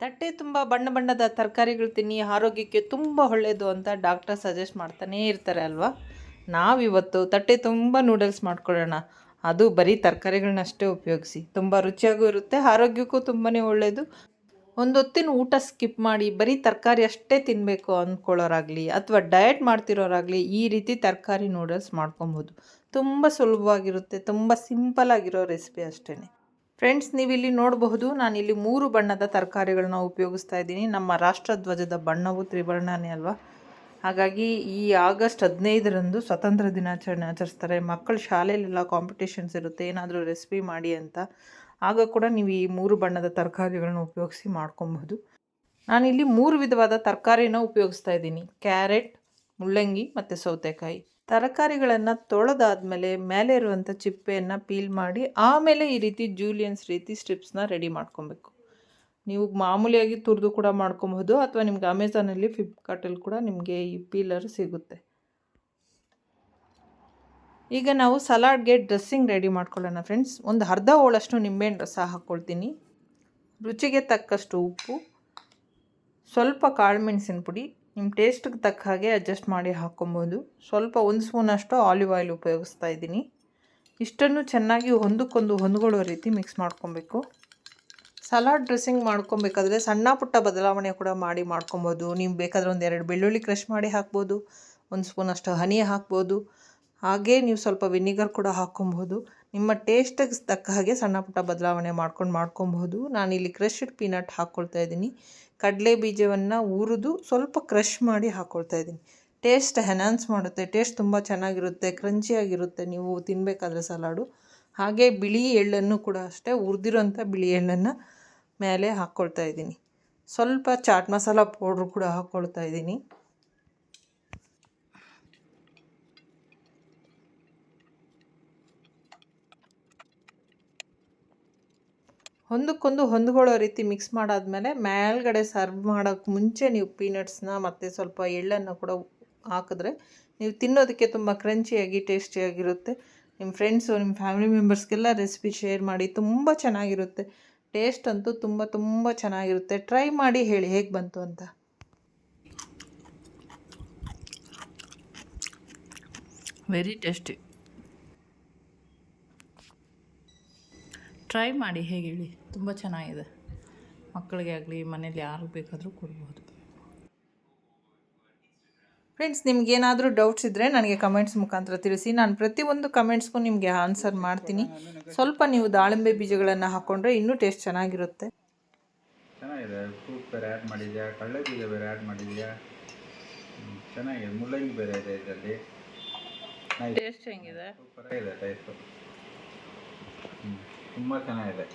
ತಟ್ಟೆ ತುಂಬ ಬಣ್ಣ ಬಣ್ಣದ ತರಕಾರಿಗಳು ತಿನ್ನಿ, ಆರೋಗ್ಯಕ್ಕೆ ತುಂಬ ಒಳ್ಳೆಯದು ಅಂತ ಡಾಕ್ಟರ್ ಸಜೆಸ್ಟ್ ಮಾಡ್ತಾನೇ ಇರ್ತಾರೆ ಅಲ್ವಾ? ನಾವಿವತ್ತು ತಟ್ಟೆ ತುಂಬ ನೂಡಲ್ಸ್ ಮಾಡ್ಕೊಳ್ಳೋಣ. ಅದು ಬರೀ ತರಕಾರಿಗಳನ್ನಷ್ಟೇ ಉಪಯೋಗಿಸಿ. ತುಂಬ ರುಚಿಯಾಗೂ ಇರುತ್ತೆ, ಆರೋಗ್ಯಕ್ಕೂ ತುಂಬಾ ಒಳ್ಳೆಯದು ಒಂದು ಹೊತ್ತಿನ ಊಟ ಸ್ಕಿಪ್ ಮಾಡಿ ಬರೀ ತರಕಾರಿ ಅಷ್ಟೇ ತಿನ್ನಬೇಕು ಅಂದ್ಕೊಳ್ಳೋರಾಗಲಿ ಅಥವಾ ಡಯಟ್ ಮಾಡ್ತಿರೋರಾಗಲಿ ಈ ರೀತಿ ತರಕಾರಿ ನೂಡಲ್ಸ್ ಮಾಡ್ಕೊಬೋದು. ತುಂಬ ಸುಲಭವಾಗಿರುತ್ತೆ, ತುಂಬ ಸಿಂಪಲ್ ಆಗಿರೋ ರೆಸಿಪಿ ಅಷ್ಟೇ ಫ್ರೆಂಡ್ಸ್ ನೀವಿಲ್ಲಿ ನೋಡಬಹುದು, ನಾನಿಲ್ಲಿ ಮೂರು ಬಣ್ಣದ ತರಕಾರಿಗಳನ್ನ ಉಪಯೋಗಿಸ್ತಾ ಇದ್ದೀನಿ. ನಮ್ಮ ರಾಷ್ಟ್ರಧ್ವಜದ ಬಣ್ಣವು ತ್ರಿವರ್ಣನೇ ಅಲ್ವಾ? ಹಾಗಾಗಿ ಈ ಆಗಸ್ಟ್ ಹದಿನೈದರಂದು ಸ್ವತಂತ್ರ ದಿನಾಚರಣೆ ಆಚರಿಸ್ತಾರೆ. ಮಕ್ಕಳು ಶಾಲೆಯಲ್ಲೆಲ್ಲ ಕಾಂಪಿಟೇಷನ್ಸ್ ಇರುತ್ತೆ, ಏನಾದರೂ ರೆಸಿಪಿ ಮಾಡಿ ಅಂತ. ಆಗ ಕೂಡ ನೀವು ಈ ಮೂರು ಬಣ್ಣದ ತರಕಾರಿಗಳನ್ನ ಉಪಯೋಗಿಸಿ ಮಾಡ್ಕೊಬಹುದು. ನಾನಿಲ್ಲಿ ಮೂರು ವಿಧವಾದ ತರಕಾರಿನ ಉಪಯೋಗಿಸ್ತಾ ಇದ್ದೀನಿ. ಕ್ಯಾರೆಟ್, ಮುಳ್ಳಂಗಿ ಮತ್ತು ಸೌತೆಕಾಯಿ. ತರಕಾರಿಗಳನ್ನು ತೊಳೆದಾದ್ಮೇಲೆ ಮೇಲೆ ಇರುವಂಥ ಚಿಪ್ಪೆಯನ್ನು ಪೀಲ್ ಮಾಡಿ, ಆಮೇಲೆ ಈ ರೀತಿ ಜೂಲಿಯನ್ಸ್ ರೀತಿ ಸ್ಟ್ರಿಪ್ಸ್ನ ರೆಡಿ ಮಾಡ್ಕೊಬೇಕು. ನೀವು ಮಾಮೂಲಿಯಾಗಿ ತುರಿದು ಕೂಡ ಮಾಡ್ಕೊಬಹುದು, ಅಥವಾ ನಿಮ್ಗೆ ಅಮೆಝಾನಲ್ಲಿ ಫ್ಲಿಪ್ಕಾರ್ಟಲ್ಲಿ ಕೂಡ ನಿಮಗೆ ಈ ಪೀಲರ್ ಸಿಗುತ್ತೆ. ಈಗ ನಾವು ಸಲಾಡ್ಗೆ ಡ್ರೆಸ್ಸಿಂಗ್ ರೆಡಿ ಮಾಡ್ಕೊಳ್ಳೋಣ ಫ್ರೆಂಡ್ಸ್ ಒಂದು ಅರ್ಧ ಹೋಳಷ್ಟು ನಿಂಬೆಹಣ್ಣು ರಸ ಹಾಕ್ಕೊಳ್ತೀನಿ. ರುಚಿಗೆ ತಕ್ಕಷ್ಟು ಉಪ್ಪು, ಸ್ವಲ್ಪ ಕಾಳುಮೆಣಸಿನ ಪುಡಿ ನಿಮ್ಮ ಟೇಸ್ಟ್ಗೆ ತಕ್ಕ ಹಾಗೆ ಅಡ್ಜಸ್ಟ್ ಮಾಡಿ ಹಾಕ್ಕೊಬೋದು ಸ್ವಲ್ಪ ಒಂದು ಸ್ಪೂನಷ್ಟು ಆಲಿವ್ ಆಯಿಲ್ ಉಪಯೋಗಿಸ್ತಾ ಇದ್ದೀನಿ. ಇಷ್ಟನ್ನು ಚೆನ್ನಾಗಿ ಒಂದಕ್ಕೊಂದು ಹೊಂದ್ಕೊಳ್ಳೋ ರೀತಿ ಮಿಕ್ಸ್ ಮಾಡ್ಕೊಬೇಕು. ಸಲಾಡ್ ಡ್ರೆಸ್ಸಿಂಗ್ ಮಾಡ್ಕೊಬೇಕಾದ್ರೆ ಸಣ್ಣ ಪುಟ್ಟ ಬದಲಾವಣೆ ಕೂಡ ಮಾಡಿ ಮಾಡ್ಕೊಬೋದು. ನೀವು ಬೇಕಾದರೆ ಒಂದು ಎರಡು ಬೆಳ್ಳುಳ್ಳಿ ಕ್ರಷ್ ಮಾಡಿ ಹಾಕ್ಬೋದು. ಒಂದು ಸ್ಪೂನಷ್ಟು ಹನಿ ಹಾಕ್ಬೋದು. ಹಾಗೇ ನೀವು ಸ್ವಲ್ಪ ವಿನಿಗರ್ ಕೂಡ ಹಾಕ್ಕೊಬಹುದು ನಿಮ್ಮ ಟೇಸ್ಟಿಗೆ ತಕ್ಕ ಹಾಗೆ ಸಣ್ಣ ಪುಟ್ಟ ಬದಲಾವಣೆ ಮಾಡ್ಕೊಂಡು ಮಾಡ್ಕೊಬಹುದು. ನಾನಿಲ್ಲಿ ಕ್ರಷ್ಡ್ ಪೀನಟ್ ಹಾಕ್ಕೊಳ್ತಾ ಇದ್ದೀನಿ. ಕಡಲೆ ಬೀಜವನ್ನು ಹುರಿದು ಸ್ವಲ್ಪ ಕ್ರಷ್ ಮಾಡಿ ಹಾಕ್ಕೊಳ್ತಾ ಇದ್ದೀನಿ. ಟೇಸ್ಟ್ ಎನ್ಹಾನ್ಸ್ ಮಾಡುತ್ತೆ ಟೇಸ್ಟ್ ತುಂಬ ಚೆನ್ನಾಗಿರುತ್ತೆ ಕ್ರಂಚಿಯಾಗಿರುತ್ತೆ ನೀವು ತಿನ್ನಬೇಕಾದ್ರೆ ಸಲಾಡು. ಹಾಗೆ ಬಿಳಿ ಎಳ್ಳನ್ನು ಕೂಡ ಅಷ್ಟೇ, ಹುರಿದಿರೋಂಥ ಬಿಳಿ ಎಳ್ಳನ್ನು ಮೇಲೆ ಹಾಕ್ಕೊಳ್ತಾ ಇದ್ದೀನಿ. ಸ್ವಲ್ಪ ಚಾಟ್ ಮಸಾಲ ಪೌಡ್ರ್ ಕೂಡ ಹಾಕ್ಕೊಳ್ತಾ ಇದ್ದೀನಿ. ಒಂದಕ್ಕೊಂದು ಹೊಂದ್ಕೊಳ್ಳೋ ರೀತಿ ಮಿಕ್ಸ್ ಮಾಡಾದಮೇಲೆ ಮೇಲ್ಗಡೆ ಸರ್ವ್ ಮಾಡೋಕ್ಕೆ ಮುಂಚೆ ನೀವು ಪೀನಟ್ಸ್ನ ಮತ್ತು ಸ್ವಲ್ಪ ಎಳ್ಳನ್ನು ಕೂಡ ಹಾಕಿದ್ರೆ ನೀವು ತಿನ್ನೋದಕ್ಕೆ ತುಂಬ ಕ್ರಂಚಿಯಾಗಿ ಟೇಸ್ಟಿಯಾಗಿರುತ್ತೆ ನಿಮ್ಮ ಫ್ರೆಂಡ್ಸು ನಿಮ್ಮ ಫ್ಯಾಮಿಲಿ ಮೆಂಬರ್ಸ್ಗೆಲ್ಲ ರೆಸಿಪಿ ಶೇರ್ ಮಾಡಿ ತುಂಬ ಚೆನ್ನಾಗಿರುತ್ತೆ. ಟೇಸ್ಟ್ ಅಂತೂ ತುಂಬ ತುಂಬ ಚೆನ್ನಾಗಿರುತ್ತೆ. ಟ್ರೈ ಮಾಡಿ ಹೇಳಿ, ಹೇಗೆ ಬಂತು ಅಂತ? ವೆರಿ ಟೇಸ್ಟಿ ಟ್ರೈ ಮಾಡಿ ಹೇಗೆ ಹೇಳಿ ತುಂಬ ಚೆನ್ನಾಗಿದೆ. ಮಕ್ಕಳಿಗೆ ಆಗಲಿ ಮನೇಲಿ ಯಾರು ಬೇಕಾದರೂ ಕೊಡ್ಬೋದು. ಫ್ರೆಂಡ್ಸ್ ನಿಮ್ಗೇನಾದರೂ ಡೌಟ್ಸ್ ಇದ್ದರೆ ನನಗೆ ಕಮೆಂಟ್ಸ್ ಮುಖಾಂತರ ತಿಳಿಸಿ. ನಾನು ಪ್ರತಿಯೊಂದು ಕಮೆಂಟ್ಸ್ಗೂ ನಿಮಗೆ ಆನ್ಸರ್ ಮಾಡ್ತೀನಿ. ಸ್ವಲ್ಪ ನೀವು ದಾಳಿಂಬೆ ಬೀಜಗಳನ್ನು ಹಾಕ್ಕೊಂಡ್ರೆ ಇನ್ನೂ ಟೇಸ್ಟ್ ಚೆನ್ನಾಗಿರುತ್ತೆ. ಚೆನ್ನಾಗಿದೆ. ಫ್ರೂಟ್ ಬೇರೆ ಆ್ಯಡ್ ಮಾಡಿದ್ಯಾ? ಕಡಲೆ ಬೀಜ ಬೇರೆ ಆ್ಯಡ್ ಮಾಡಿದ್ಯಾ? ಚೆನ್ನಾಗಿದೆ. ಮುಳ್ಳಂಗಿ ಬೇರೆ ಇದೆ ಇದರಲ್ಲಿ. ಟೇಸ್ಟ್ ಹೆಂಗಿದೆ? ಸೂಪರ್ ಇದೆ ಟೇಸ್ಟು ಹ್ಞೂ ತುಂಬ ಚೆನ್ನಾಗಿದೆ.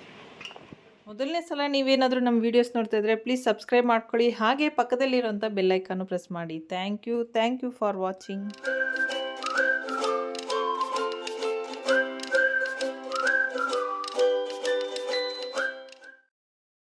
ಮೊದಲನೇ ಸಲ ನೀವೇನಾದರೂ ನಮ್ಮ ವೀಡಿಯೋಸ್ ನೋಡ್ತಾ ಇದ್ದರೆ ಪ್ಲೀಸ್ ಸಬ್ಸ್ಕ್ರೈಬ್ ಮಾಡ್ಕೊಳ್ಳಿ. ಹಾಗೆ ಪಕ್ಕದಲ್ಲಿರೋಂಥ ಬೆಲ್ಲೈಕನ್ನು ಪ್ರೆಸ್ ಮಾಡಿ. Thank you thank you for watching